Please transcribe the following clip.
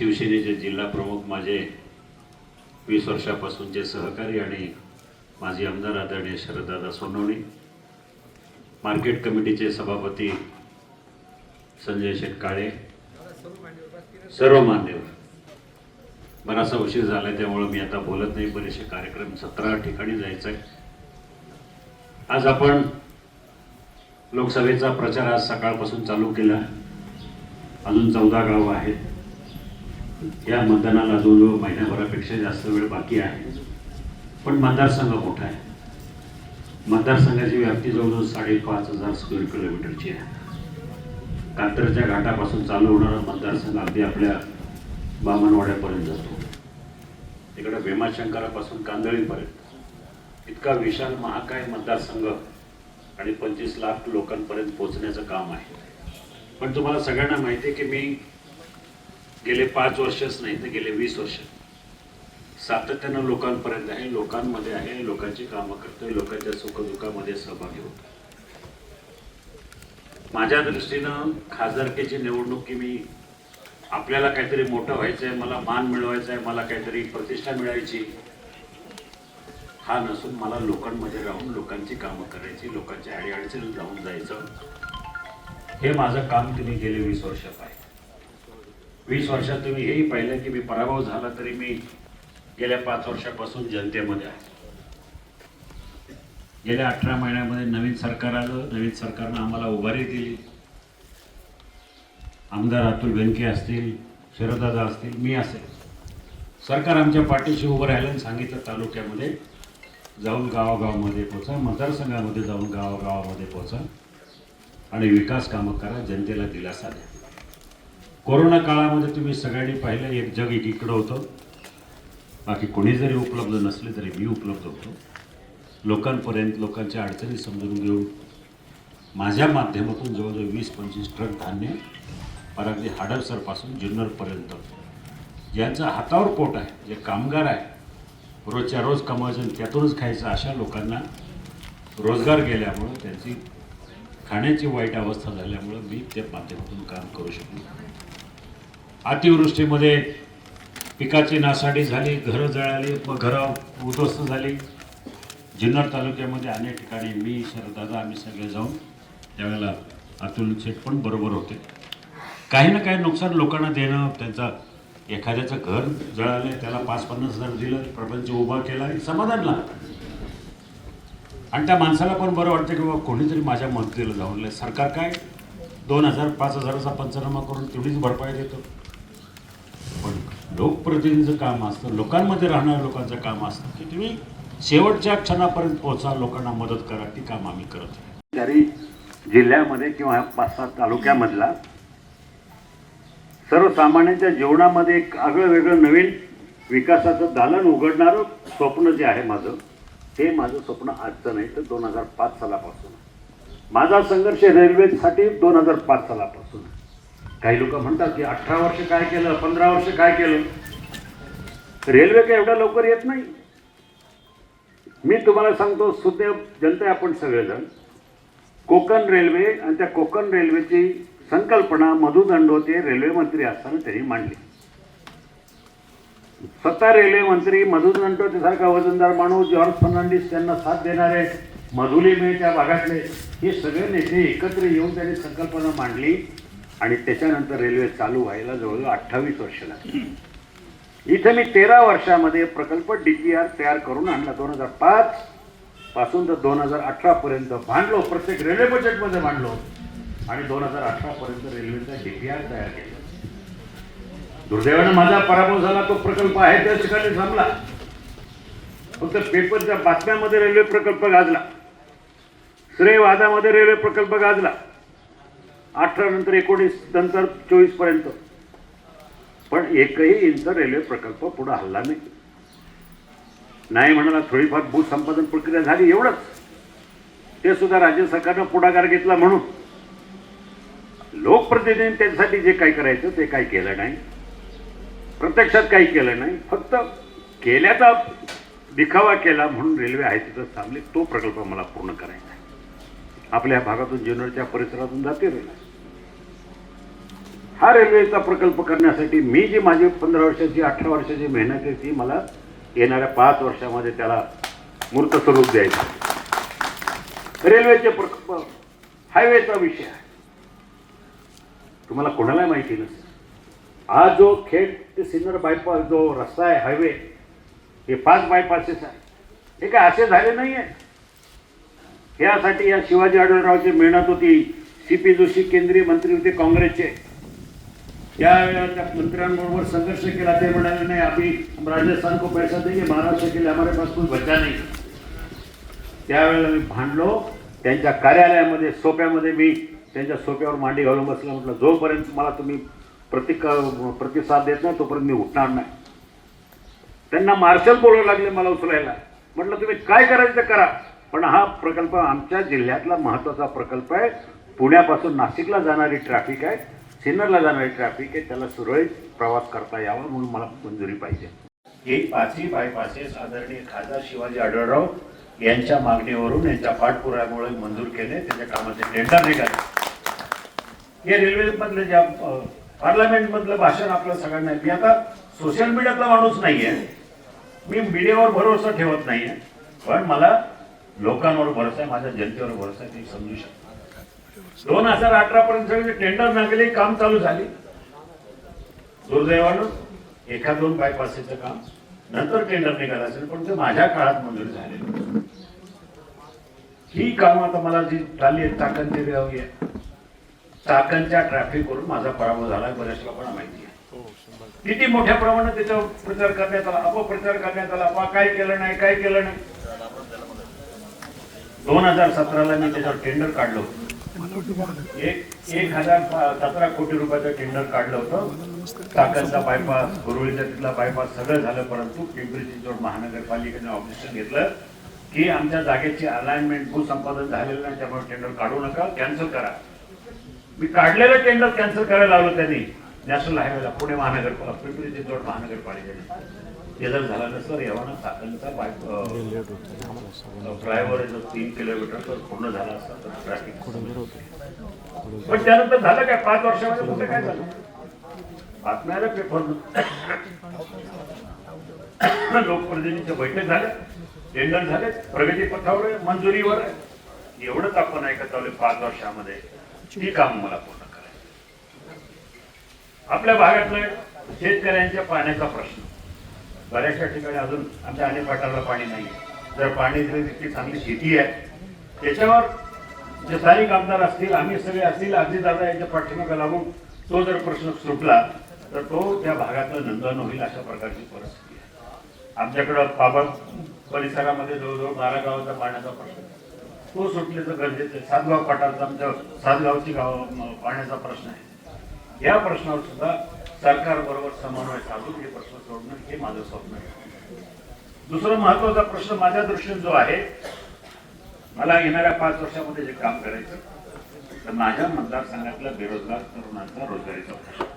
शिवसेनेचे जिल्हा प्रमुख माझे वीस वर्षापासूनचे सहकारी आणि माझे आमदार आदरणीय शरददादा सोनवणे मार्केट कमिटीचे सभापती संजय शेटकाळे सर्व मान्यवर. बराचसा उशीर झाला आहे त्यामुळं मी आता बोलत नाही. बरेचसे कार्यक्रम सतरा ठिकाणी जायचं आहे आज आपण लोकसभेचा प्रचार आज सकाळपासून चालू केला. अजून चौदा गावं आहेत. या मतदानाला जवळजवळ महिन्याभरापेक्षा जास्त वेळ बाकी आहे पण मतदारसंघ मोठा आहे. मतदारसंघाची व्याप्ती जवळजवळ साडेपाच हजार स्क्वेअर किलोमीटरची आहे. कात्रच्या घाटापासून चालू होणारा मतदारसंघ अगदी आपल्या बामणवाड्यापर्यंत जातो. तिकडे भीमाशंकरापासून कांदळीपर्यंत. इतका विशाल महाकाय मतदारसंघ आणि पंचवीस लाख लोकांपर्यंत पोहोचण्याचं काम आहे. पण तुम्हाला सगळ्यांना माहिती आहे की मी गेले पाच वर्षच नाही तर गेले वीस वर्ष. सातत्यानं लोकांपर्यंत आहे लोकांमध्ये आहे लोकांची कामं करतोय लोकांच्या सुखदुःखामध्ये सहभागी होतो माझ्या दृष्टीनं खासदारकीची निवडणूक की मी आपल्याला काहीतरी मोठं व्हायचं आहे मला मान मिळवायचा आहे मला काहीतरी प्रतिष्ठा मिळायची हा नसून मला लोकांमध्ये राहून लोकांची कामं करायची लोकांच्या अडीअडचणीत जाऊन जायचं हे माझं काम तुम्ही गेले वीस वर्ष पाहिजे वीस वर्षात तुम्ही हेही पाहिलं की मी पराभव झाला तरी मी गेल्या पाच वर्षापासून जनतेमध्ये आहे. गेल्या अठरा महिन्यामध्ये नवीन सरकार आलं नवीन सरकारनं आम्हाला उभारी दिली. आमदार अतुल बेनके असतील शरददादा असतील मी असेल. सरकार आमच्या पाठीशी उभं राहिलं आणि सांगितलं तालुक्यामध्ये जाऊन गावागावामध्ये पोचा मतदारसंघामध्ये जाऊन गावागावामध्ये पोचा आणि विकास कामं करा जनतेला दिलासा द्या. कोरोना काळामध्ये तुम्ही सगळ्यांनी पाहिलं एक जग एकीकडं होतं. बाकी कोणी जरी उपलब्ध नसले तरी मी उपलब्ध होतो. लोकांपर्यंत लोकांच्या अडचणी समजून घेऊन माझ्या माध्यमातून जवळजवळ वीस पंचवीस ट्रक धान्य पर अगदी हाडपसरपासून जुन्नरपर्यंत. ज्यांचं हातावर पोट आहे जे कामगार आहे रोजच्या रोज कमवायचं आणि त्यातूनच खायचं अशा लोकांना रोजगार गेल्यामुळं त्यांची खाण्याची वाईट अवस्था झाल्यामुळं मी त्या माध्यमातून काम करू शकलो. अतिवृष्टीमध्ये पिकाची नासाडी झाली घरं जळाली मग घरं उद्ध्वस्त झाली. जुन्नर तालुक्यामध्ये अनेक ठिकाणी मी शरदादा आम्ही सगळे जाऊन त्यावेळेला अतुल शेठ पण बरोबर होते. काही ना काही नुकसान लोकांना देणं त्यांचा एखाद्याचं घर जळालं त्याला पाच पन्नास हजार दिलं प्रपंच उभा केला आणि समाधान लागलं आणि त्या माणसाला पण बरं वाटतं की बाबा कोणीतरी माझ्या मदतीला जाऊन सरकार काय? दोन हजार पाच हजाराचा पंचनामा करून तेवढीच भरपाई देतो. पण लोकप्रतिनिधीचं काम असतं लोकांमध्ये राहणाऱ्या लोकांचं काम असतं की तुम्ही शेवटच्या क्षणापर्यंत पोहोचा लोकांना मदत करा ती काम आम्ही करत तरी जिल्ह्यामध्ये किंवा पाच सात तालुक्यामधला सर्वसामान्यांच्या जीवनामध्ये एक आगळं वेगळं नवीन विकासाचं दालन उघडणारं स्वप्न जे आहे माझं ते माझं स्वप्न आजचं नाही तर दोन हजार पाच सालापासून. माझा संघर्ष रेल्वेसाठी दोन हजार पाच सालापासून. काही लोक म्हणतात की अठरा वर्ष काय केलं पंधरा वर्ष काय केलं? रेल्वे काय एवढ्या लवकर येत नाही? मी तुम्हाला सांगतो सुदैव जनता आहे आपण सगळेजण कोकण रेल्वे आणि त्या कोकण रेल्वेची संकल्पना मधु दंडोते रेल्वे मंत्री असताना त्यांनी मांडली. स्वतः रेल्वे मंत्री मधु दंडोते सारखा वजनदार माणूस जॉर्ज फर्नांडिस त्यांना साथ देणारे मधुली मे त्या भागातले हे सगळे नेते एकत्र येऊन त्यांनी संकल्पना मांडली. आणि त्याच्यानंतर रेल्वे चालू व्हायला जवळजवळ अठ्ठावीस वर्ष लागली. इथे मी तेरा वर्षामध्ये प्रकल्प डी पी आर तयार करून आणला. दोन हजार पाच पासून तर दोन हजार अठरा पर्यंत भांडलो. प्रत्येक रेल्वे बजेटमध्ये भांडलो. आणि दोन हजार अठरा पर्यंत रेल्वेचा डी पी आर तयार केला. दुर्दैवानं माझा पराभव झाला. तो प्रकल्प आहे त्या ठिकाणी थांबला. फक्त पेपरच्या बातम्यामध्ये रेल्वे प्रकल्प गाजला. श्रेयवादामध्ये रेल्वे प्रकल्प गाजला. अठरा नंतर एकोणीस नंतर चोवीसपर्यंत. पण एकही इंच रेल्वे प्रकल्प पुढे हल्ला नाही. नाही म्हणाला थोडीफार भूसंपादन प्रक्रिया झाली एवढंच. ते सुद्धा राज्य सरकारनं पुढाकार घेतला म्हणून. लोकप्रतिनिधी त्यांच्यासाठी जे काही करायचं ते काही केलं नाही. प्रत्यक्षात काही केलं नाही. फक्त केल्याचा दिखावा केला म्हणून रेल्वे आहे तिथं थांबली. तो प्रकल्प मला पूर्ण करायचा आहे. आपल्या भागातून जुन्नरच्या परिसरातून जाते रेल्वे हा रेल्वेचा प्रकल्प करण्यासाठी मी जी माझी पंधरा वर्षाची अठरा वर्षाची मेहनत आहे ती मला येणाऱ्या पाच वर्षामध्ये त्याला मूर्त स्वरूप द्यायचं रेल्वेचे प्रकल्प हायवेचा विषय आहे. तुम्हाला कोणाला माहिती नसेल. आज जो खेड ते सिन्नर बायपास जो रस्ता आहे हायवे हे पाच बायपासेस आहे. हे काय असे झाले नाही आहे यासाठी या शिवाजी आढळरावची मेहनत होती. सी पी जोशी केंद्रीय मंत्री होते काँग्रेसचे. त्यावेळेला त्या मंत्र्यांबरोबर संघर्ष केला. ते म्हणाले नाही आम्ही राजस्थान को पैसा देंगे महाराष्ट्र के लिए हमारे पास कोई बचा नाही. त्यावेळेला मी भांडलो. त्यांच्या कार्यालयामध्ये सोप्यामध्ये मी त्यांच्या सोप्यावर मांडी घालून बसला. म्हटलं जोपर्यंत मला तुम्ही प्रतिक प्रतिसाद देत नाही तोपर्यंत मी उठणार नाही. त्यांना मार्शल बोलावं लागले मला उचलायला. म्हटलं तुम्ही काय करायचं करा. पण हा प्रकल्प आमच्या जिल्ह्यातला महत्त्वाचा प्रकल्प आहे. पुण्यापासून नाशिकला जाणारी ट्रॅफिक आहे. सिन्नरला जाणारी ट्रॅफिक आहे. त्याला सुरळीत प्रवास करता यावा म्हणून मला मंजुरी पाहिजे. हे पाचही बायपासेस आदरणीय खासदार शिवाजी आढळराव यांच्या मागणीवरून यांच्या पाठपुराव्यामुळे मंजूर केले. त्याच्या कामाचे टेंडर निघाले. हे रेल्वेमधलं ज्या पार्लमेंटमधलं भाषण आपलं सगळ्यांना मी आता सोशल मीडियातला माणूस नाही आहे मी मीडियावर भरोसा ठेवत नाहीये. पण मला लोकांवर भरोसा आहे माझ्या जनतेवर भरोसा आहे ते समजू शकतो दोन हजार अठरा पर्यंत सगळे टेंडर लागले काम चालू झाले. दुर्दैवानं एका दोन बायपासेचं काम नंतर टेंडर निघालं असेल पण ते माझ्या काळात मंजूर झाले ही कामं आता मला जी झाली आहेत चाकणची द्यावी आहे चाकणच्या ट्रॅफिकवरून माझा पराभव झाला बऱ्याच लोकांना माहिती आहे. किती मोठ्या प्रमाणात त्याच्यावर प्रचार करण्यात आला अपप्रचार करण्यात आला काय केलं नाही काय केलं नाही. दोन हजार सतराला मी त्याच्यावर टेंडर काढलं होतं. एक एक हजार सतरा कोटी रुपयाचं टेंडर काढलं होतं. काकांचा बायपास गुरुळीचा तिथला बायपास सगळं झालं परंतु पिंपरी चिंचवड महानगरपालिकेने ऑब्जेक्शन घेतलं की आमच्या जागेची अलाइनमेंट भूसंपादन झालेलं नाही त्यामुळे टेंडर काढू नका कॅन्सल करा. मी काढलेलं टेंडर कॅन्सल करायला लावलं त्यांनी. नॅशनल हायवेला पुणे महानगर पिंपरी चिंचवड महानगरपालिकेने ते जर झालं नसतं येवाना चाकणचा बाय फ्लायओव्हर जो तीन किलोमीटर तो पूर्ण झाला असता तर ट्रॅफिक पण त्यानंतर झालं काय? पाच वर्षामध्ये कुठे काय झालं? बातम्या आल्या पेपर लोकप्रतिनिधीच्या बैठक झाल्या टेंडर झाले प्रगती पथावर आहे, मंजुरीवर आहे. एवढंच आपण ऐकत आलोय पाच वर्षामध्ये. ती काम मला आपल्या भागातलं शेतकऱ्यांच्या पाण्याचा प्रश्न. बऱ्याचशा ठिकाणी अजून आमच्या अनेक पाटाला पाणी नाही. जर पाणी दिलं तितकी चांगली शेती आहे त्याच्यावर जे स्थानिक आमदार असतील आम्ही सगळे असतील दादा यांच्या पाठिंबा लागून तो जर प्रश्न सुटला तर तो त्या भागातलं नंदन होईल अशा प्रकारची परिस्थिती आहे. आमच्याकडं बाबा परिसरामध्ये जवळजवळ बारा गावाचा पाण्याचा प्रश्न आहे. तो सुटले तर गरजेचं सातगाव पाटाचा आमच्या सातगावची गाव पाण्याचा प्रश्न आहे. या प्रश्नावर सुद्धा सरकारबरोबर समन्वय साधून हे प्रश्न सोडणं हे माझं स्वप्न आहे. दुसरा महत्त्वाचा प्रश्न माझ्या दृष्टीने जो आहे मला येणाऱ्या पाच वर्षामध्ये जे काम करायचं तर माझ्या मतदारसंघातल्या बेरोजगार तरुणांचा रोजगारीचा प्रश्न.